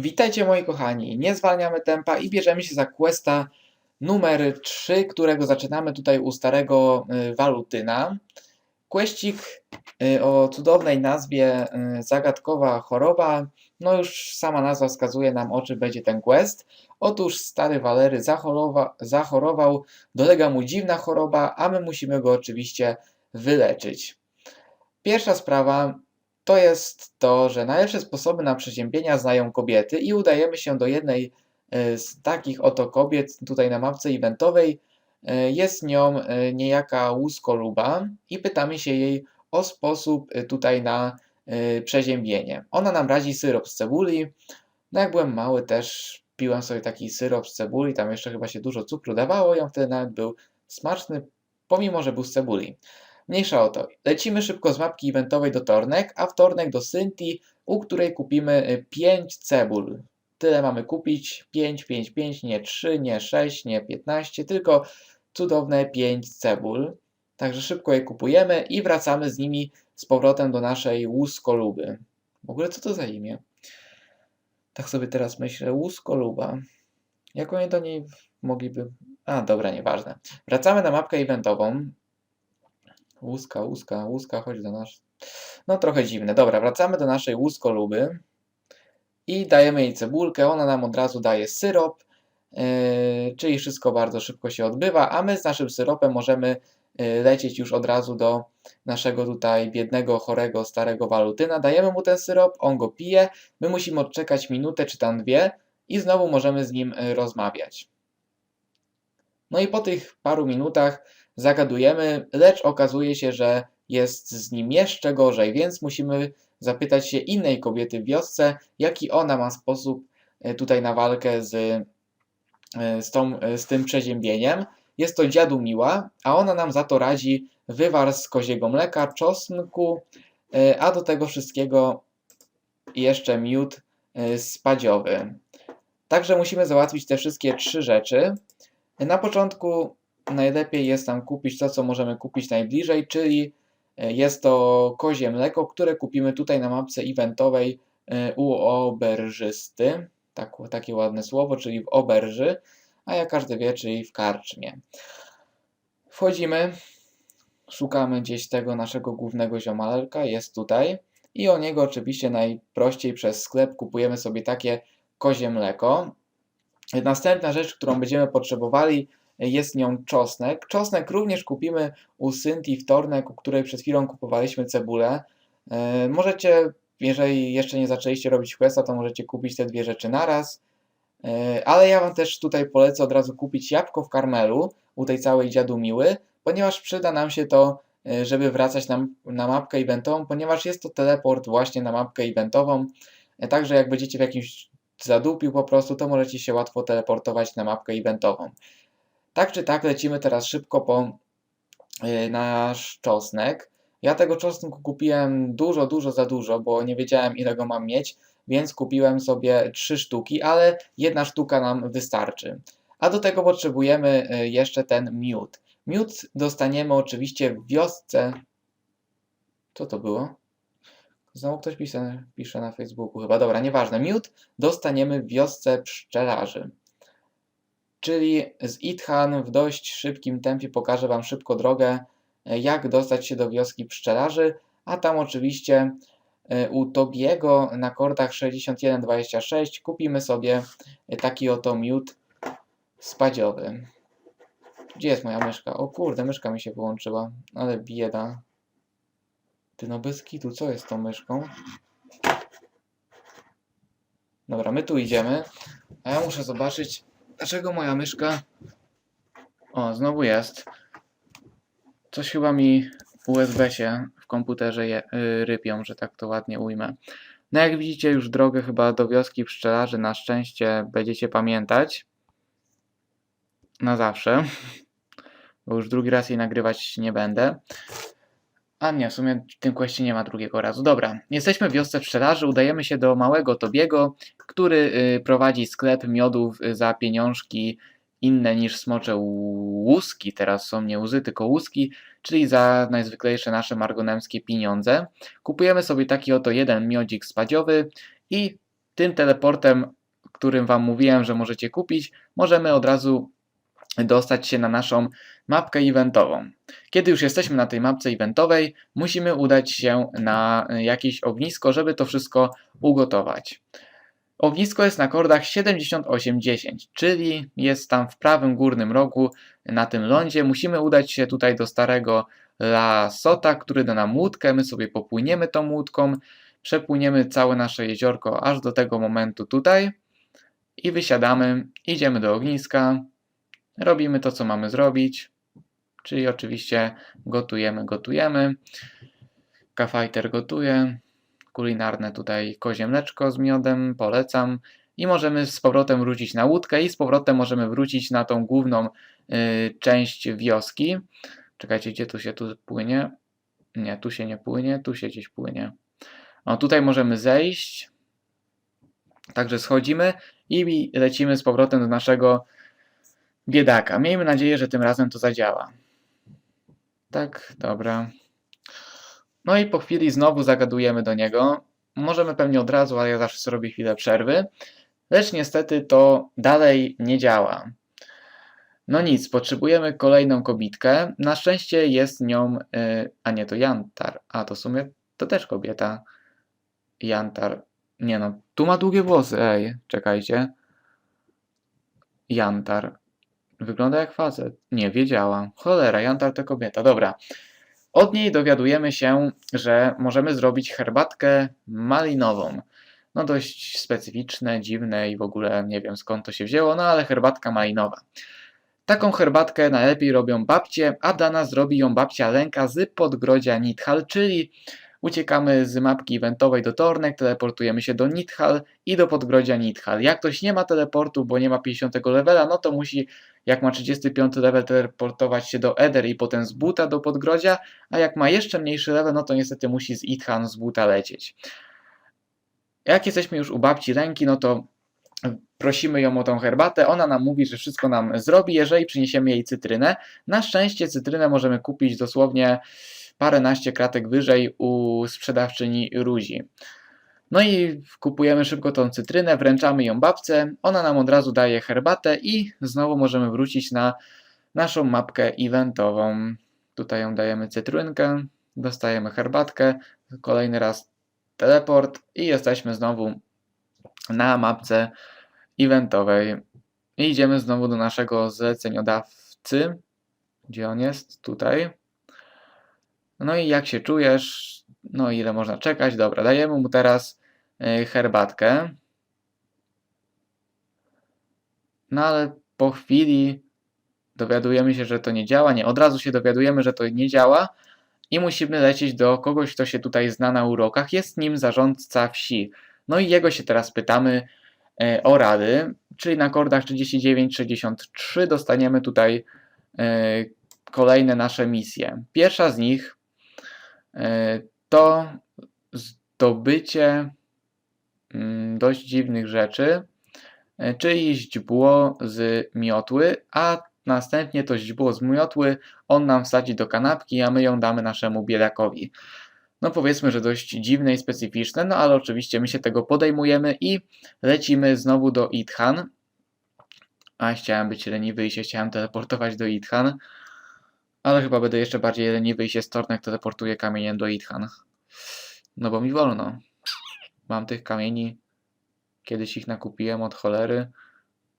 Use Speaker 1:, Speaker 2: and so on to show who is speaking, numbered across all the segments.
Speaker 1: Witajcie moi kochani, nie zwalniamy tempa i bierzemy się za questa numer 3, którego zaczynamy tutaj u starego y, Walutyna. Questik y, o cudownej nazwie y, Zagadkowa choroba, no już sama nazwa wskazuje nam o czym będzie ten quest. Otóż stary Walery zachorowa, zachorował, dolega mu dziwna choroba, a my musimy go oczywiście wyleczyć. Pierwsza sprawa, to jest to, że najlepsze sposoby na przeziębienia znają kobiety i udajemy się do jednej e, z takich oto kobiet tutaj na mapce eventowej. E, Jest nią e, niejaka łuskoluba i pytamy się jej o sposób tutaj na przeziębienie. Ona nam radzi syrop z cebuli. No jak byłem mały też piłem sobie taki syrop z cebuli, tam jeszcze chyba się dużo cukru dawało i on wtedy nawet był smaczny, pomimo że był z cebuli. Mniejsza o to. Lecimy szybko z mapki eventowej do Tornek, a w Tornek do Synti, u której kupimy 5 cebul. Tyle mamy kupić. 5, 5, 5, nie 3, nie 6, nie 15, tylko cudowne 5 cebul. Także szybko je kupujemy i wracamy z nimi z powrotem do naszej łuskoluby. W ogóle co to za imię? Tak sobie teraz myślę. Łuskoluba. Jak oni do niej mogliby... A, dobra, nieważne. Wracamy na mapkę eventową. Łuska, łuska, łuska, chodź do nas. No trochę dziwne. Dobra, wracamy do naszej łuskoluby i dajemy jej cebulkę. Ona nam od razu daje syrop, yy, czyli wszystko bardzo szybko się odbywa, a my z naszym syropem możemy yy, lecieć już od razu do naszego tutaj biednego, chorego, starego walutyna. Dajemy mu ten syrop, on go pije, my musimy odczekać minutę czy tam dwie i znowu możemy z nim yy, rozmawiać. No i po tych paru minutach zagadujemy, lecz okazuje się, że jest z nim jeszcze gorzej, więc musimy zapytać się innej kobiety w wiosce, jaki ona ma sposób e, tutaj na walkę z, e, z, tą, e, z tym przeziębieniem. Jest to dziadu miła, a ona nam za to radzi wywar z koziego mleka, czosnku, a do tego wszystkiego jeszcze miód spadziowy. Także musimy załatwić te wszystkie trzy rzeczy. Na początku najlepiej jest nam kupić to, co możemy kupić najbliżej, czyli e, jest to kozie mleko, które kupimy tutaj na mapce eventowej e, u oberżysty. Tak, takie ładne słowo, czyli w oberży, a jak każdy wie, czyli w karczmie. Wchodzimy, szukamy gdzieś tego naszego głównego ziomalka, jest tutaj. I o niego oczywiście najprościej przez sklep kupujemy sobie takie kozie mleko. Następna rzecz, którą będziemy potrzebowali, jest nią czosnek. Czosnek również kupimy u Synti Wtornek, u której przed chwilą kupowaliśmy cebulę. E, Możecie, jeżeli jeszcze nie zaczęliście robić questa, to możecie kupić te dwie rzeczy naraz. E, Ale ja Wam też tutaj polecę od razu kupić jabłko w karmelu u tej całej dziadu miły, ponieważ przyda nam się to, e, żeby wracać na, na mapkę eventową, ponieważ jest to teleport właśnie na mapkę eventową. Także jak będziecie w jakimś zadupił po prostu, to możecie się łatwo teleportować na mapkę eventową. Tak czy tak, lecimy teraz szybko po y, nasz czosnek. Ja tego czosnku kupiłem dużo, dużo za dużo, bo nie wiedziałem ile go mam mieć, więc kupiłem sobie trzy sztuki, ale jedna sztuka nam wystarczy. A do tego potrzebujemy y, jeszcze ten miód. Miód dostaniemy oczywiście w wiosce. Co to było? Znowu ktoś pisze, pisze na Facebooku chyba. Dobra, nieważne. Miód dostaniemy w wiosce pszczelarzy. Czyli z Ithan w dość szybkim tempie pokażę Wam szybko drogę, e, jak dostać się do wioski pszczelarzy, a tam oczywiście e, u Tobiego na kordach 6126 kupimy sobie e, taki oto miód spadziowy. Gdzie jest moja myszka? O kurde, myszka mi się wyłączyła, ale bieda. Ty no bez kitu, co jest z tą myszką? Dobra, my tu idziemy, a ja muszę zobaczyć, dlaczego moja myszka... O, znowu jest. Coś chyba mi USB się w komputerze je, y, rypią, że tak to ładnie ujmę. No jak widzicie już drogę chyba do wioski pszczelarzy na szczęście będziecie pamiętać. Na zawsze. Bo już drugi raz jej nagrywać nie będę. A nie, w sumie w tym kwestii nie ma drugiego razu. Dobra, jesteśmy w wiosce pszczelarzy, udajemy się do małego Tobiego, który y, prowadzi sklep miodów y, za pieniążki inne niż smocze łuski, teraz są nie łzy, tylko łuski, czyli za najzwyklejsze nasze margonemskie pieniądze. Kupujemy sobie taki oto jeden miodzik spadziowy i tym teleportem, którym Wam mówiłem, że możecie kupić, możemy od razu dostać się na naszą mapkę eventową. Kiedy już jesteśmy na tej mapce eventowej, musimy udać się na jakieś ognisko, żeby to wszystko ugotować. Ognisko jest na kordach 7810, czyli jest tam w prawym górnym rogu na tym lądzie. Musimy udać się tutaj do starego La Sota, który da nam łódkę. My sobie popłyniemy tą łódką, przepłyniemy całe nasze jeziorko aż do tego momentu tutaj i wysiadamy, idziemy do ogniska, robimy to, co mamy zrobić, czyli oczywiście gotujemy, gotujemy. Kafajter gotuje, kulinarne tutaj kozie mleczko z miodem, polecam. I możemy z powrotem wrócić na łódkę i z powrotem możemy wrócić na tą główną y, część wioski. Czekajcie, gdzie tu się tu płynie? Nie, tu się nie płynie, tu się gdzieś płynie. O, tutaj możemy zejść. Także schodzimy i lecimy z powrotem do naszego biedaka. Miejmy nadzieję, że tym razem to zadziała. Tak, dobra. No i po chwili znowu zagadujemy do niego. Możemy pewnie od razu, ale ja zawsze sobie robię chwilę przerwy. Lecz niestety to dalej nie działa. No nic, potrzebujemy kolejną kobitkę. Na szczęście jest nią, yy, a nie to Jantar. A to w sumie to też kobieta. Jantar. Nie no, tu ma długie włosy, ej, czekajcie. Jantar. Wygląda jak facet. Nie, wiedziałam. Cholera, Jantar to kobieta. Dobra. Od niej dowiadujemy się, że możemy zrobić herbatkę malinową. No dość specyficzne, dziwne i w ogóle nie wiem skąd to się wzięło, no ale herbatka malinowa. Taką herbatkę najlepiej robią babcie, a dla nas zrobi ją babcia Lenka z Podgrodzia Nithal, czyli uciekamy z mapki eventowej do Tornek, teleportujemy się do Nithal i do Podgrodzia Nithal. Jak ktoś nie ma teleportu, bo nie ma 50 levela, no to musi, jak ma 35 level, teleportować się do Eder i potem z buta do Podgrodzia, a jak ma jeszcze mniejszy level, no to niestety musi z Ithan z buta lecieć. Jak jesteśmy już u babci Lenki, no to prosimy ją o tą herbatę, ona nam mówi, że wszystko nam zrobi, jeżeli przyniesiemy jej cytrynę. Na szczęście cytrynę możemy kupić dosłownie paręnaście kratek wyżej u sprzedawczyni Ruzi. No i kupujemy szybko tą cytrynę, wręczamy ją babce, ona nam od razu daje herbatę i znowu możemy wrócić na naszą mapkę eventową. Tutaj ją dajemy cytrynkę, dostajemy herbatkę, kolejny raz teleport i jesteśmy znowu na mapce eventowej. I idziemy znowu do naszego zleceniodawcy. Gdzie on jest? Tutaj. No i jak się czujesz? No ile można czekać? Dobra, dajemy mu teraz y, herbatkę. No ale po chwili dowiadujemy się, że to nie działa. Nie, od razu się dowiadujemy, że to nie działa i musimy lecieć do kogoś, kto się tutaj zna na urokach. Jest nim zarządca wsi. No i jego się teraz pytamy e, o rady, czyli na kordach 39-63 dostaniemy tutaj e, kolejne nasze misje. Pierwsza z nich e, to zdobycie mm, dość dziwnych rzeczy, czyli źdźbło z miotły, a następnie to źdźbło z miotły on nam wsadzi do kanapki, a my ją damy naszemu biedakowi no powiedzmy, że dość dziwne i specyficzne, no ale oczywiście my się tego podejmujemy i lecimy znowu do Ithan. A chciałem być leniwy i się chciałem teleportować do Ithan. Ale chyba będę jeszcze bardziej leniwy i się z Tornek teleportuję kamieniem do Ithan. No bo mi wolno. Mam tych kamieni. Kiedyś ich nakupiłem od cholery.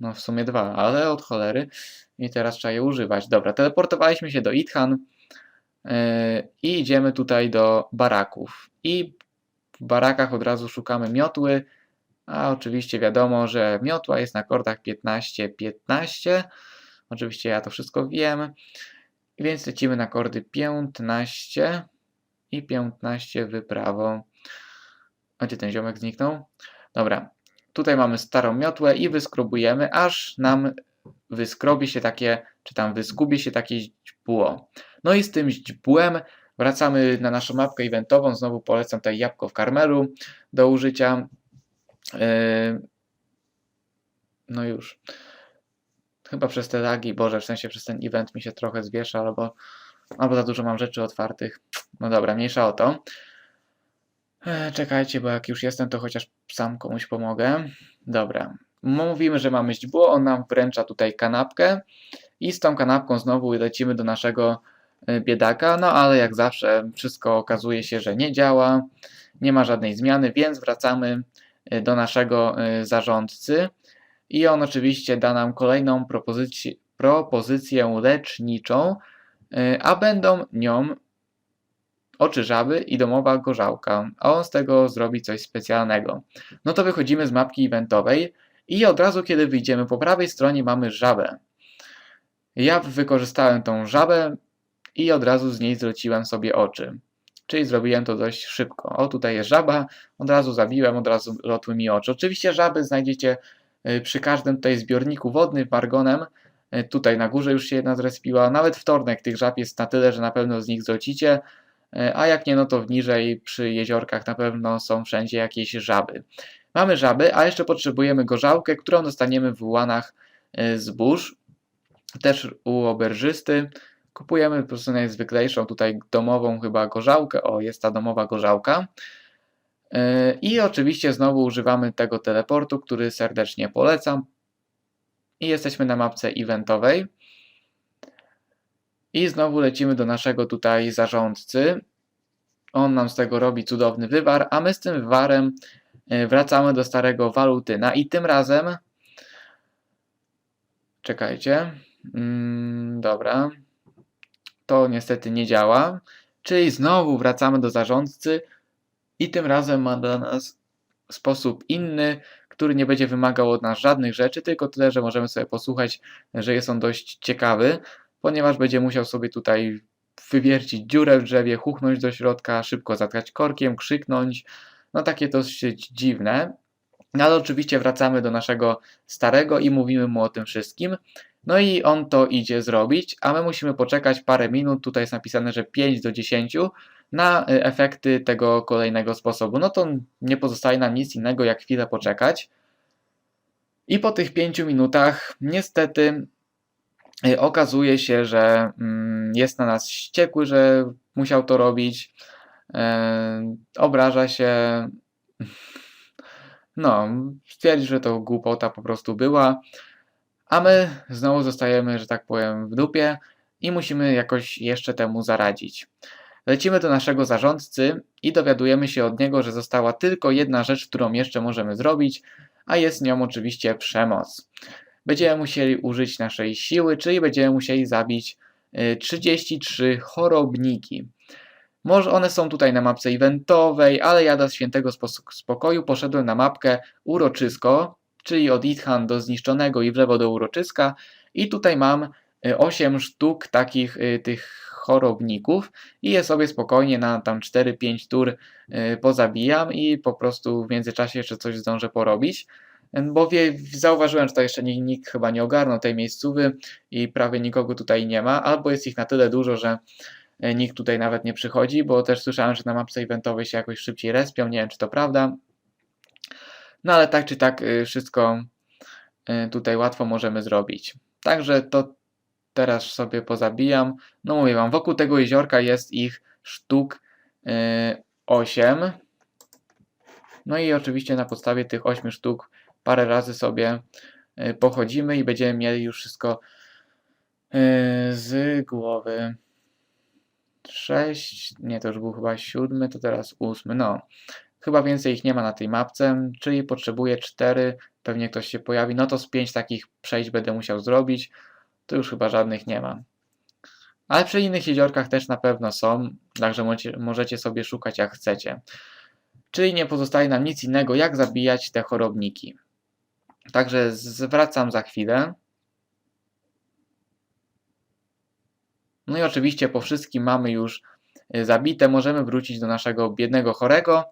Speaker 1: No w sumie dwa, ale od cholery. I teraz trzeba je używać. Dobra, teleportowaliśmy się do Ithan. I idziemy tutaj do baraków. I w barakach od razu szukamy miotły, a oczywiście wiadomo, że miotła jest na kordach 15-15. Oczywiście ja to wszystko wiem. Więc lecimy na kordy 15 i 15 wyprawą. A gdzie ten ziomek zniknął? Dobra, tutaj mamy starą miotłę i wyskrobujemy, aż nam wyskrobi się takie, czy tam wyskubie się takie źdźbło. No i z tym źdźbłem wracamy na naszą mapkę eventową. Znowu polecam tutaj jabłko w karmelu do użycia. Yy, no już. Chyba przez te lagi, Boże, w sensie przez ten event mi się trochę zwiesza, albo, albo za dużo mam rzeczy otwartych. No dobra, mniejsza o to. E, czekajcie, bo jak już jestem, to chociaż sam komuś pomogę. Dobra. Mówimy, że mamy źdźbło, on nam wręcza tutaj kanapkę i z tą kanapką znowu lecimy do naszego y, biedaka, no ale jak zawsze wszystko okazuje się, że nie działa, nie ma żadnej zmiany, więc wracamy y, do naszego y, zarządcy i on oczywiście da nam kolejną propozycję, propozycję leczniczą, y, a będą nią oczy żaby i domowa gorzałka, a on z tego zrobi coś specjalnego. No to wychodzimy z mapki eventowej i od razu, kiedy wyjdziemy po prawej stronie, mamy żabę. Ja wykorzystałem tą żabę i od razu z niej zleciłem sobie oczy. Czyli zrobiłem to dość szybko. O, tutaj jest żaba, od razu zabiłem, od razu lotły mi oczy. Oczywiście żaby znajdziecie przy każdym tutaj zbiorniku wodnym, margonem. Y, Tutaj na górze już się jedna zrespiła. Nawet wtornek tych żab jest na tyle, że na pewno z nich zlecicie. Y, A jak nie, no to niżej przy jeziorkach na pewno są wszędzie jakieś żaby. Mamy żaby, a jeszcze potrzebujemy gorzałkę, którą dostaniemy w łanach zbóż. Też u oberżysty. Kupujemy po prostu najzwyklejszą tutaj domową chyba gorzałkę. O, jest ta domowa gorzałka. Yy, I oczywiście znowu używamy tego teleportu, który serdecznie polecam. I jesteśmy na mapce eventowej. I znowu lecimy do naszego tutaj zarządcy. On nam z tego robi cudowny wywar, a my z tym wywarem yy, wracamy do starego walutyna i tym razem czekajcie. Mm, dobra. To niestety nie działa. Czyli znowu wracamy do zarządcy i tym razem ma dla nas sposób inny, który nie będzie wymagał od nas żadnych rzeczy, tylko tyle, że możemy sobie posłuchać, że jest on dość ciekawy, ponieważ będzie musiał sobie tutaj wywiercić dziurę w drzewie, huchnąć do środka, szybko zatkać korkiem, krzyknąć. No takie dosyć dziwne. No ale oczywiście wracamy do naszego starego i mówimy mu o tym wszystkim. No i on to idzie zrobić, a my musimy poczekać parę minut. Tutaj jest napisane, że 5 do 10 na y, efekty tego kolejnego sposobu. No to nie pozostaje nam nic innego jak chwilę poczekać. I po tych 5 minutach niestety y, okazuje się, że mm, jest na nas wściekły, że musiał to robić. E, Obraża się. No, stwierdzi, że to głupota po prostu była. A my znowu zostajemy, że tak powiem, w dupie i musimy jakoś jeszcze temu zaradzić. Lecimy do naszego zarządcy i dowiadujemy się od niego, że została tylko jedna rzecz, którą jeszcze możemy zrobić, a jest nią oczywiście przemoc. Będziemy musieli użyć naszej siły, czyli będziemy musieli zabić y, 33 chorobniki. Może one są tutaj na mapce eventowej, ale ja dla świętego spokoju poszedłem na mapkę uroczysko, czyli od Ithan do zniszczonego i w lewo do uroczyska i tutaj mam y, 8 sztuk takich y, tych chorobników i je sobie spokojnie na tam 4-5 tur y, pozabijam i po prostu w międzyczasie jeszcze coś zdążę porobić. Bo wie, zauważyłem, że to jeszcze nikt, chyba nie ogarnął tej miejscówy i prawie nikogo tutaj nie ma, albo jest ich na tyle dużo, że y, nikt tutaj nawet nie przychodzi, bo też słyszałem, że na mapce eventowej się jakoś szybciej respią, nie wiem czy to prawda. No ale tak czy tak y, wszystko tutaj łatwo możemy zrobić. Także to teraz sobie pozabijam. No mówię wam, wokół tego jeziorka jest ich sztuk 8. No i oczywiście na podstawie tych 8 sztuk parę razy sobie y, pochodzimy i będziemy mieli już wszystko y, z głowy. 6, nie to już był chyba 7, to teraz 8. No, chyba więcej ich nie ma na tej mapce, czyli potrzebuję 4, pewnie ktoś się pojawi. No to z 5 takich przejść będę musiał zrobić to już chyba żadnych nie ma. Ale przy innych jeziorkach też na pewno są, także możecie, możecie sobie szukać jak chcecie. Czyli nie pozostaje nam nic innego, jak zabijać te chorobniki. Także zwracam za chwilę. No i oczywiście po wszystkim mamy już y, zabite, możemy wrócić do naszego biednego chorego.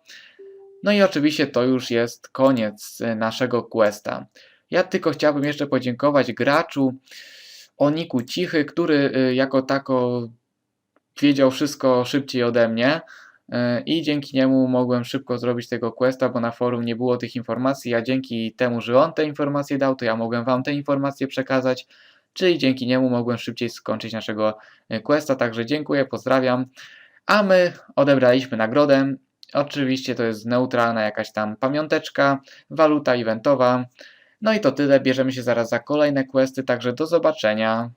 Speaker 1: No i oczywiście to już jest koniec y, naszego questa. Ja tylko chciałbym jeszcze podziękować graczu, Oniku Cichy, który y, jako tako wiedział wszystko szybciej ode mnie y, i dzięki niemu mogłem szybko zrobić tego questa, bo na forum nie było tych informacji, a dzięki temu, że on te informacje dał, to ja mogłem wam te informacje przekazać, czyli dzięki niemu mogłem szybciej skończyć naszego y, questa, także dziękuję, pozdrawiam. A my odebraliśmy nagrodę Oczywiście to jest neutralna jakaś tam pamiąteczka, waluta eventowa. No i to tyle, bierzemy się zaraz za kolejne questy, także do zobaczenia.